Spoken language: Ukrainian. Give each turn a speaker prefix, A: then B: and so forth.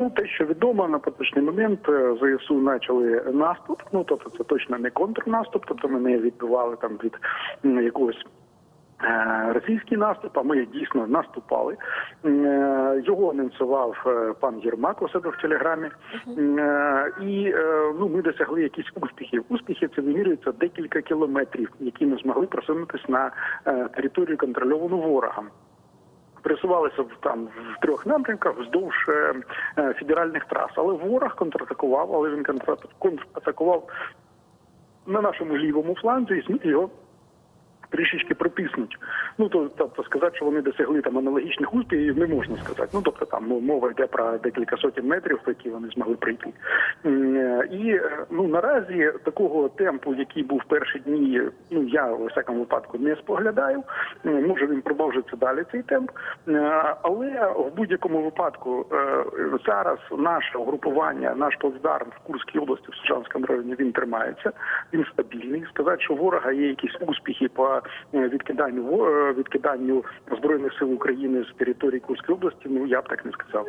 A: Ну, те, що відомо на поточний момент, е, ЗСУ почали наступ. Ну тобто, це точно не контрнаступ, тобто ми не відбивали там від якогось. е, Російський наступ, а ми дійсно наступали. Е, Його анонсував пан Єрмак у себе в телеграмі. І ну, ми досягли якісь успіхів. Успіхи це вимірюється декілька кілометрів, які ми змогли просунутися на територію контрольовану ворогом пересувалися в там в трьох напрямках вздовж е, е, федеральних трас. Але ворог контратакував, але він контра- контратакував на нашому лівому фланзі і його трішечки притиснуть. Ну то тобто сказати, що вони досягли там аналогічних успіхів, не можна сказати. Ну тобто там мова йде про декілька сотень метрів, які вони змогли прийти. Е, І е, ну наразі такого темпу, який був перші дні, ну я у всякому випадку не споглядаю. Може він продовжиться далі цей темп, Е, але в будь-якому випадку зараз наше угрупування, наш плацдарм в Курській області в Сучанському районі він тримається, він стабільний. Сказати, що ворога є якісь успіхи по е, відкиданню е, відкиданню збройних сил України з території Курської області. Ну я б так не сказав.